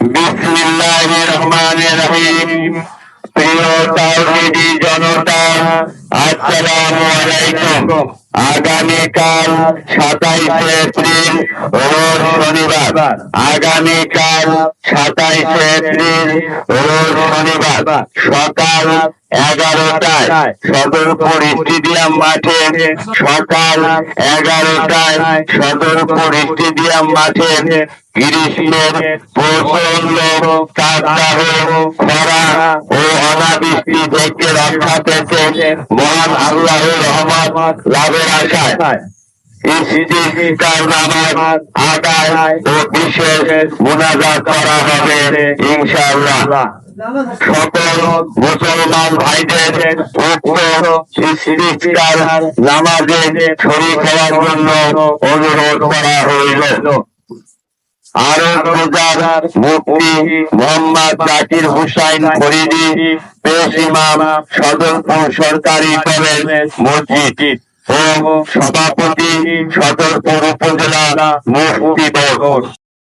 বিসমিল্লাহির রহমানির রহিম। প্রিয় আসসালামু আলাইকুম। আগামীকাল সাতাইশে এপ্রিল রোজ শনিবার। আগামীকাল সাতাইশে এপ্রিল রোজ শনিবার। সকাল এগারোটায় সদরপুর স্টেডিয়াম মাঠে। সকাল এগারোটায় সদরপুর স্টেডিয়াম মাঠে গ্রীষ্মের প্রচণ্ড তাপদাহ, খরা থেকে রক্ষা পেতে মহান আল্লাহর রহমত লাভের আশায়। আদায় করা হবে, ইনশাআল্লাহ। সকল মুসলমান ভাইদের উক্ত ইস্তিস্কার নামাজে শরীক হওয়ার জন্য মুফতি মোহাম্মদ জাকির হুসাইন ফরিদি ইমাম সদরপুর সরকারি কলেজ মসজিদ ও সভাপতি সদরপুর উপজেলা মুফতি বোর্ড।